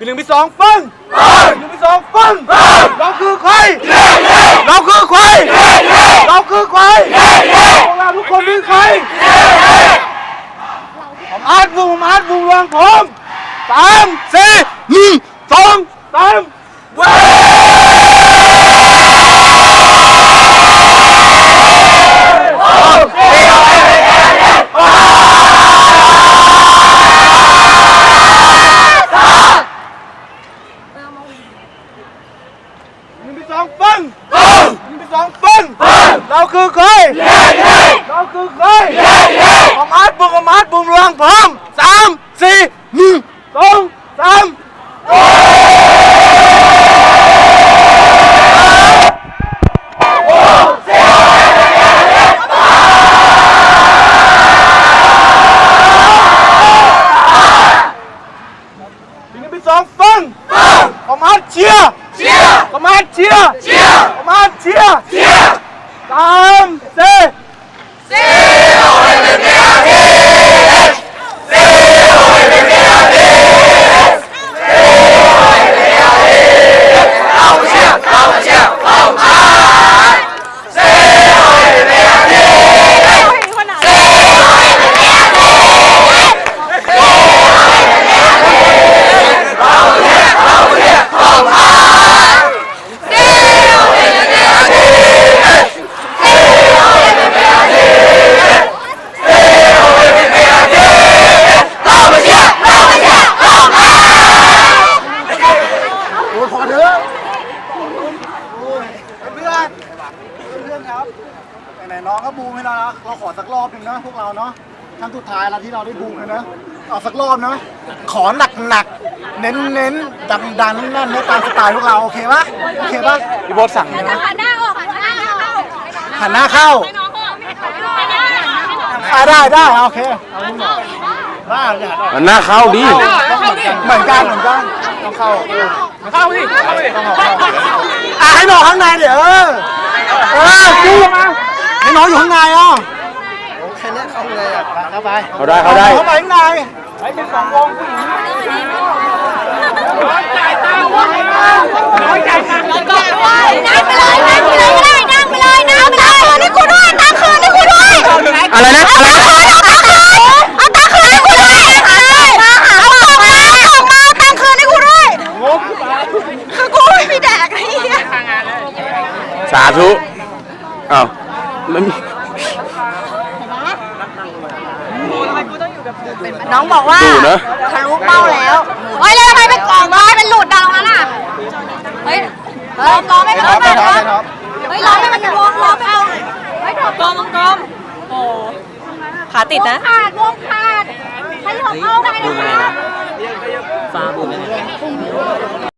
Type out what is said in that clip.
ปีหนึ่งปีสองฟังปีหนึ่งปีสองฟังเราคือใครเราคือใครเราคือใครพวกเราทุกคนคือใครผมอาร์ตบุงผมอาร์ตบุงรวงผมสามสี่หนึ่งสองสามเว้ย หนึ่งปีสองฟังหนึ่งปี สองฟังเราคือใครเราคือใครผมอาร์ตบุงผมอาร์ตบุงรวงผมสามสี่หนึ่งสองสาม นึ่งปีสองฟังผมอาร์ตเชียร์ประมาณเชียร์เชียร์ประมาณเชียร์เชียร์สามสี่โอ้ยพอเถอะโอ้ยเพื่อนเพื่อน ครับไหนๆน้องก็บูมให้เรานะเราขอสักรอบหนึ่งนะพวกเราเนาะครั้งสุดท้ายแล้วที่เราได้บูมกันนะเอาสักรอบนะขอหนักหนักๆเน้นเน้นดังดังๆนั่นๆตามสไตล์พวกเราโอเคปะโอเคปะพี่โบทสั่งนะหันหน้าออกหันหน้าเข้าหันหน้าเข้าให้น้องออกหันหน้าให้น้องอ่าได้ได้โอเคเอาลูกหน่อยได้อย่าได้มันน่าเข้าดิเหมือนกันเหมือนกันต้องเข้าเข้าดิเข้าดิต้องเข้า อะให้น้องข้างในเดี๋ยวเออเออจู มาให้น้องอยู่ข้างในอะโอเคเนี่ยเข้าเลยอะเข้าไปเขาได้เขาได้เข้าไปข้างในไอ้เป็นสองวงผู้หญิงจ่ายตังค์วะน้อยจ่ายตังค์นั่งไปเลยนั่งไปเลยก็ได้นั่งไปเลยนั่งไปเลยนี่กูด้วยนั่งคืนนี่กูด้วยอะไรนะอะไรนะเอาตังคืนให้กูด้วยมาหาของมาของมาตังคืนให้กูด้วยงบคือกูไม่มีแดกไอ้เหี้ยสาธุ อ้าวไม่มีน้องบอกว่าดูนะ ทะลุเป้าแล้วเฮ้ยแล้วทำไมเป็นกล่องน้อยมันหลุดดังแล้นอะเฮ้ยรออล้อไม่ล้อไม่ล้อเฮ้ยร้อไม่มันวงร้อเข้าเฮ้ยถอดกลมกลมโอ้ขาติดนะขาดวงขาดให้ผมเอาได้นะคะฟาบุญ